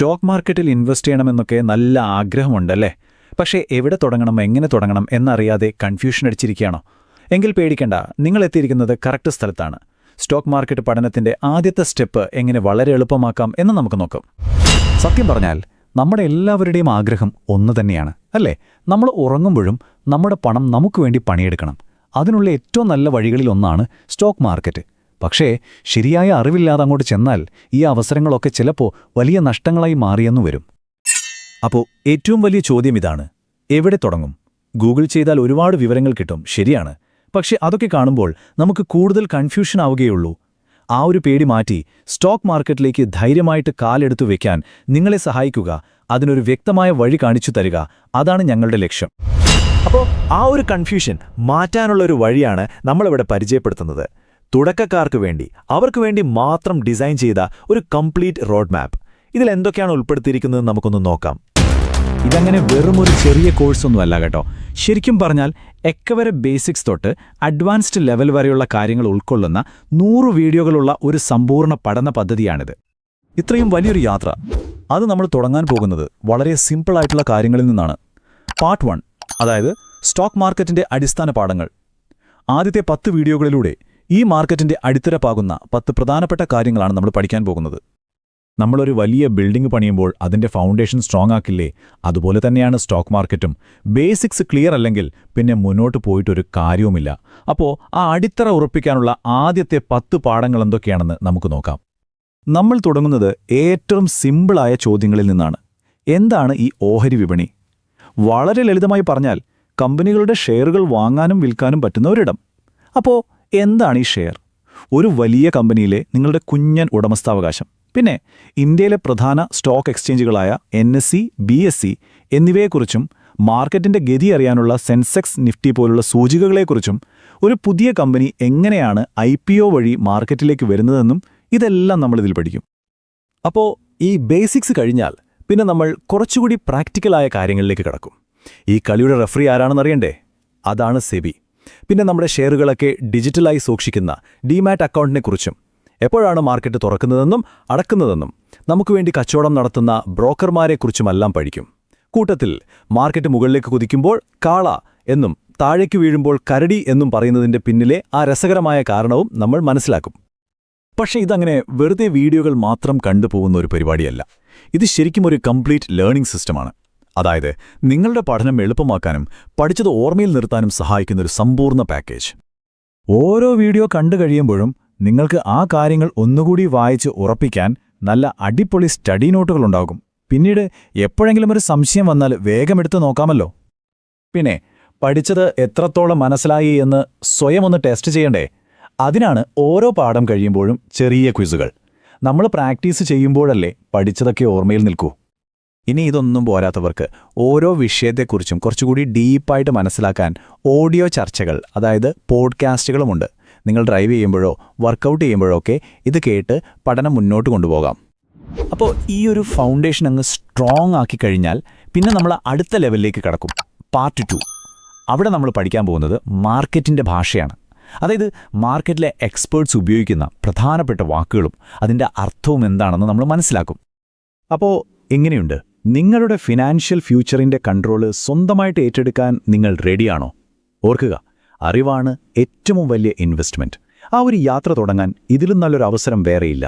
Stock മാർക്കറ്റിൽ invest ചെയ്യണമെന്നൊക്കെ നല്ല ആഗ്രഹമുണ്ടല്ലേ? പക്ഷേ എവിടെ തുടങ്ങണം എങ്ങനെ തുടങ്ങണം എന്നറിയാതെ കൺഫ്യൂഷൻ അടിച്ചിരിക്കുകയാണോ? എങ്കിൽ പേടിക്കണ്ട നിങ്ങൾ എത്തിയിരിക്കുന്നത് കറക്റ്റ് സ്ഥലത്താണ്. സ്റ്റോക്ക് മാർക്കറ്റ് പഠനത്തിന്റെ ആദ്യത്തെ സ്റ്റെപ്പ് എങ്ങനെ വളരെ എളുപ്പമാക്കാം എന്ന് നമുക്ക് നോക്കാം. സത്യം പറഞ്ഞാൽ നമ്മുടെ എല്ലാവരുടെയും ആഗ്രഹം ഒന്ന് തന്നെയാണ് അല്ലേ? നമ്മൾ ഉറങ്ങുമ്പോഴും നമ്മുടെ പണം നമുക്ക് വേണ്ടി പണിയെടുക്കണം. അതിനുള്ള ഏറ്റവും നല്ല വഴികളിലൊന്നാണ് സ്റ്റോക്ക് മാർക്കറ്റ്. പക്ഷേ ശരിയായ അറിവില്ലാതെ അങ്ങോട്ട് ചെന്നാൽ ഈ അവസരങ്ങളൊക്കെ ചിലപ്പോൾ വലിയ നഷ്ടങ്ങളായി മാറിയെന്നു വരും. അപ്പോൾ ഏറ്റവും വലിയ ചോദ്യം ഇതാണ്. എവിടെ തുടങ്ങും? ഗൂഗിൾ ചെയ്താൽ ഒരുപാട് വിവരങ്ങൾ കിട്ടും. ശരിയാണ്. പക്ഷെ അതൊക്കെ കാണുമ്പോൾ നമുക്ക് കൂടുതൽ കൺഫ്യൂഷൻ ആവുകയുള്ളൂ. ആ ഒരു പേടി മാറ്റി സ്റ്റോക്ക് മാർക്കറ്റിലേക്ക് ധൈര്യമായിട്ട് കാലെടുത്തു വെക്കാൻ നിങ്ങളെ സഹായിക്കുക അതിനൊരു വ്യക്തമായ വഴി കാണിച്ചു തരിക അതാണ് ഞങ്ങളുടെ ലക്ഷ്യം. അപ്പോൾ ആ ഒരു കൺഫ്യൂഷൻ മാറ്റാനുള്ള ഒരു വഴിയാണ് നമ്മളിവിടെ പരിചയപ്പെടുത്തുന്നത്. തുടക്കക്കാർക്ക് വേണ്ടി അവർക്ക് വേണ്ടി മാത്രം ഡിസൈൻ ചെയ്ത ഒരു കംപ്ലീറ്റ് റോഡ് മാപ്പ് ഇതിൽ എന്തൊക്കെയാണ് ഉൾപ്പെടുത്തിയിരിക്കുന്നത് നമുക്കൊന്ന് നോക്കാം. ഇതങ്ങനെ വെറും ഒരു ചെറിയ കോഴ്സൊന്നുമല്ല കേട്ടോ. ശരിക്കും പറഞ്ഞാൽ എക്കവരെ ബേസിക്സ് തൊട്ട് അഡ്വാൻസ്ഡ് ലെവൽ വരെയുള്ള കാര്യങ്ങൾ ഉൾക്കൊള്ളുന്ന നൂറ് വീഡിയോകളുള്ള ഒരു സമ്പൂർണ പഠന പദ്ധതിയാണിത്. ഇത്രയും വലിയൊരു യാത്ര അത് നമ്മൾ തുടങ്ങാൻ പോകുന്നത് വളരെ സിമ്പിളായിട്ടുള്ള കാര്യങ്ങളിൽ നിന്നാണ്. പാർട്ട് വൺ അതായത് സ്റ്റോക്ക് മാർക്കറ്റിന്റെ അടിസ്ഥാന പാഠങ്ങൾ. ആദ്യത്തെ പത്ത് വീഡിയോകളിലൂടെ ഈ മാർക്കറ്റിന്റെ അടിത്തരപ്പാകുന്ന പത്ത് പ്രധാനപ്പെട്ട കാര്യങ്ങളാണ് നമ്മൾ പഠിക്കാൻ പോകുന്നത്. നമ്മളൊരു വലിയ ബിൽഡിംഗ് പണിയുമ്പോൾ അതിന്റെ ഫൗണ്ടേഷൻ സ്ട്രോങ് ആക്കില്ലേ? അതുപോലെ തന്നെയാണ് സ്റ്റോക്ക് മാർക്കറ്റും. ബേസിക്സ് ക്ലിയർ അല്ലെങ്കിൽ പിന്നെ മുന്നോട്ട് പോയിട്ടൊരു കാര്യവുമില്ല. അപ്പോൾ ആ അടിത്തറ ഉറപ്പിക്കാനുള്ള ആദ്യത്തെ പത്ത് പാഠങ്ങൾ എന്തൊക്കെയാണെന്ന് നമുക്ക് നോക്കാം. നമ്മൾ തുടങ്ങുന്നത് ഏറ്റവും സിമ്പിളായ ചോദ്യങ്ങളിൽ നിന്നാണ്. എന്താണ് ഈ ഓഹരി വിപണി? വളരെ ലളിതമായി പറഞ്ഞാൽ കമ്പനികളുടെ ഷെയറുകൾ വാങ്ങാനും വിൽക്കാനും പറ്റുന്ന ഒരിടം. അപ്പോൾ എന്താണ് ഈ ഷെയർ? ഒരു വലിയ കമ്പനിയിലെ നിങ്ങളുടെ കുഞ്ഞൻ ഉടമസ്ഥാവകാശം. പിന്നെ ഇന്ത്യയിലെ പ്രധാന stock എക്സ്ചേഞ്ചുകളായ N S C B S C എന്നിവയെക്കുറിച്ചും മാർക്കറ്റിന്റെ ഗതി അറിയാനുള്ള സെൻസെക്സ് നിഫ്റ്റി പോലുള്ള സൂചികകളെക്കുറിച്ചും ഒരു പുതിയ കമ്പനി എങ്ങനെയാണ് ഐ വഴി മാർക്കറ്റിലേക്ക് വരുന്നതെന്നും ഇതെല്ലാം നമ്മളിതിൽ പഠിക്കും. അപ്പോൾ ഈ ബേസിക്സ് കഴിഞ്ഞാൽ പിന്നെ നമ്മൾ കുറച്ചുകൂടി പ്രാക്ടിക്കലായ കാര്യങ്ങളിലേക്ക് കടക്കും. ഈ കളിയുടെ റെഫറി ആരാണെന്നറിയണ്ടേ? അതാണ് സെബി. പിന്നെ നമ്മുടെ ഷെയറുകളൊക്കെ ഡിജിറ്റലായി സൂക്ഷിക്കുന്ന ഡിമാറ്റ് അക്കൗണ്ടിനെക്കുറിച്ചും എപ്പോഴാണ് മാർക്കറ്റ് തുറക്കുന്നതെന്നും അടക്കുന്നതെന്നും നമുക്ക് വേണ്ടി കച്ചവടം നടത്തുന്ന ബ്രോക്കർമാരെക്കുറിച്ചുമെല്ലാം പഠിക്കും. കൂട്ടത്തിൽ മാർക്കറ്റ് മുകളിലേക്ക് കുതിക്കുമ്പോൾ കാള എന്നും താഴേക്ക് വീഴുമ്പോൾ കരടി എന്നും പറയുന്നതിന്റെ പിന്നിലെ ആ രസകരമായ കാരണവും നമ്മൾ മനസ്സിലാക്കും. പക്ഷേ ഇതങ്ങനെ വെറുതെ വീഡിയോകൾ മാത്രം കണ്ടുപോകുന്ന ഒരു പരിപാടിയല്ല. ഇത് ശരിക്കും ഒരു കംപ്ലീറ്റ് ലേണിംഗ് സിസ്റ്റമാണ്. അതായത് നിങ്ങളുടെ പഠനം എളുപ്പമാക്കാനും പഠിച്ചത് ഓർമ്മയിൽ നിർത്താനും സഹായിക്കുന്ന ഒരു സമ്പൂർണ പാക്കേജ് ഓരോ വീഡിയോ കണ്ടു കഴിയുമ്പോഴും നിങ്ങൾക്ക് ആ കാര്യങ്ങൾ ഒന്നുകൂടി വായിച്ച് ഉറപ്പിക്കാൻ നല്ല അടിപൊളി സ്റ്റഡി നോട്ടുകളുണ്ടാകും പിന്നീട് എപ്പോഴെങ്കിലും ഒരു സംശയം വന്നാൽ വേഗമെടുത്ത് നോക്കാമല്ലോ. പിന്നെ പഠിച്ചത് എത്രത്തോളം മനസ്സിലായി എന്ന് സ്വയം ഒന്ന് ടെസ്റ്റ് ചെയ്യണ്ടേ? അതിനാണ് ഓരോ പാഠം കഴിയുമ്പോഴും ചെറിയ ക്വിസുകൾ നമ്മൾ പ്രാക്ടീസ് ചെയ്യുമ്പോഴല്ലേ പഠിച്ചതൊക്കെ ഓർമ്മയിൽ നിൽക്കൂ. ഇനി ഇതൊന്നും പോരാത്തവർക്ക് ഓരോ വിഷയത്തെക്കുറിച്ചും കുറച്ചുകൂടി ഡീപ്പായിട്ട് മനസ്സിലാക്കാൻ ഓഡിയോ ചർച്ചകൾ അതായത് പോഡ്കാസ്റ്റുകളുമുണ്ട്. നിങ്ങൾ ഡ്രൈവ് ചെയ്യുമ്പോഴോ വർക്കൗട്ട് ചെയ്യുമ്പോഴോ ഒക്കെ ഇത് കേട്ട് പഠനം മുന്നോട്ട് കൊണ്ടുപോകാം. അപ്പോൾ ഈ ഒരു ഫൗണ്ടേഷൻ അങ്ങ് സ്ട്രോങ് ആക്കി കഴിഞ്ഞാൽ പിന്നെ നമ്മൾ അടുത്ത ലെവലിലേക്ക് കടക്കും. Part two. അവിടെ നമ്മൾ പഠിക്കാൻ പോകുന്നത് മാർക്കറ്റിന്റെ ഭാഷയാണ്. അതായത് മാർക്കറ്റിലെ എക്സ്പേർട്സ് ഉപയോഗിക്കുന്ന പ്രധാനപ്പെട്ട വാക്കുകളും അതിന്റെ അർത്ഥവും എന്താണെന്ന് നമ്മൾ മനസ്സിലാക്കും. അപ്പോൾ എങ്ങനെയുണ്ട്? നിങ്ങളുടെ ഫിനാൻഷ്യൽ ഫ്യൂച്ചറിന്റെ കൺട്രോൾ സ്വന്തമായിട്ട് ഏറ്റെടുക്കാൻ നിങ്ങൾ റെഡിയാണോ ഓർക്കുക അറിവാണ് ഏറ്റവും വലിയ ഇൻവെസ്റ്റ്മെന്റ് ആ ഒരു യാത്ര തുടങ്ങാൻ ഇതിലും നല്ലൊരു അവസരം വേറെയില്ല.